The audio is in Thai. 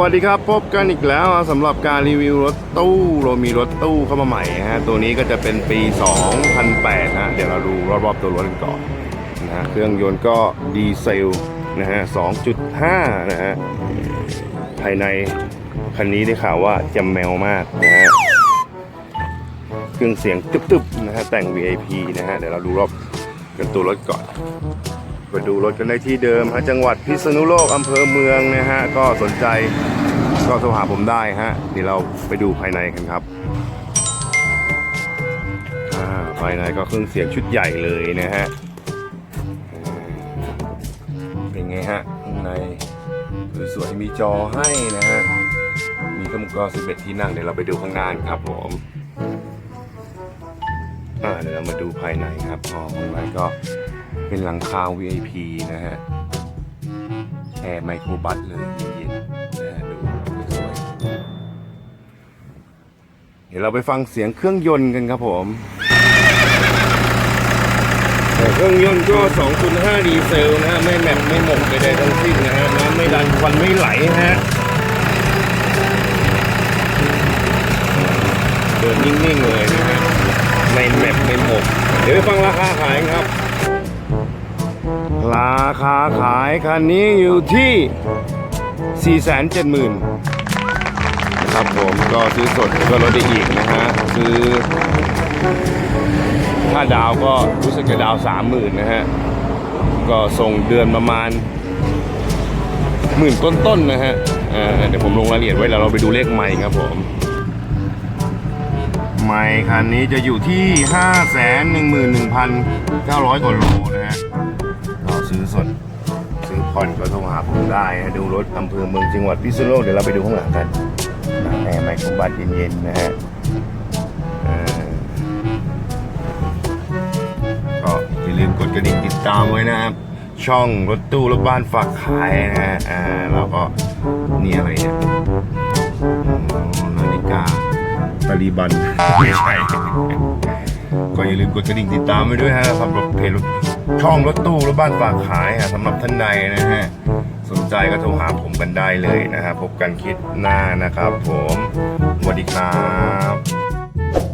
วัสดีครับพบกันอีกแล้วสำหรับการรีวิวรถตู้เรามีรถตู้เข้ามาใหม่ฮะตัวนี้ก็จะเป็นปี 2008ฮะเดี๋ยวเราดูรอบๆตัวรถกันก่อนนะฮะเครื่องยนต์ก็ดีเซลนะฮะ 2.5 นะฮะภายในคันนี้ได้ข่าวว่าจำแมวมากนะฮะเครื่องเสียงตึบๆนะฮะแต่ง VIP นะฮะเดี๋ยวเราดูรอบกันตัวรถก่อน ไปดูรถกันได้ที่เดิมฮะจังหวัดพิษณุโลกอำเภอเมืองนะฮะก็สนใจก็โทรหาผมได้ฮะเดี๋ยวเราไปดูภายในกันครับภายในก็เครื่องเสียงชุดใหญ่เลยนะฮะเป็นไงฮะข้างในสวยๆมีจอให้นะฮะมีทั้งหมดก็11 ที่นั่งเดี๋ยวเราไปดูข้างหน้านครับผมอ่าเดี๋ยวเรามาดูภายในครับอ๋อข้างในก็ เป็นหลังคา VIP นะฮะแอร์ไมโครบัสเลยเย็นๆนะฮะดูสวยๆเดี๋ยวเราไปฟังเสียงเครื่องยนต์กันครับผมแต่เครื่องยนต์ก็ 2.5 ดีเซลนะฮะ ไม่แมปไม่หมกใดๆทั้งสิ้นนะฮะ น้ำไม่ดันควันไม่ไหลฮะ เดินนิ่งๆเลยนะฮะ ไม่แมปไม่หมก เดี๋ยวไปฟังราคาขายครับ ราคาขายคันนี้อยู่ที่ 470,000นะครับผมก็ซื้อสดก็ลดได้อีกนะฮะซื้อถ้าดาวก็รู้สึกจะดาว 30,000นะฮะก็ส่งเดือนประมาณหมื่นต้นๆนะฮะเดี๋ยวผมลงรายละเอียดไว้แล้วเราไปดูเลขไมค์ครับผมไมค์คันนี้จะอยู่ที่ 511,900กว่าโลนะฮะ ซื้อสด ซื้อผ่อนก็โทรหาผมได้นะดูรถอำเภอเมืองจังหวัดพิษณุโลกเดี๋ยวเราไปดูข้างหลังกันแอร์ไมโครบัสเย็นๆนะฮะก็อย่าลืมกดกระดิ่งติดตามไว้นะครับช่องรถตู้รถบ้านฝากขายนะฮะอ่าเราก็นี่อะไรเนี่ยนาฬิกาตาลีบันไม่ใช่ อย่าลืมกดกระดิ่งติดตามไว้ด้วยฮะสำหรับเพจรถช่องรถตู้รถบ้านฝากขายฮะสำหรับท่านใดนะฮะสนใจก็โทรหาผมกันได้เลยนะฮะพบกันคลิปหน้านะครับ ผมสวัสดีครับ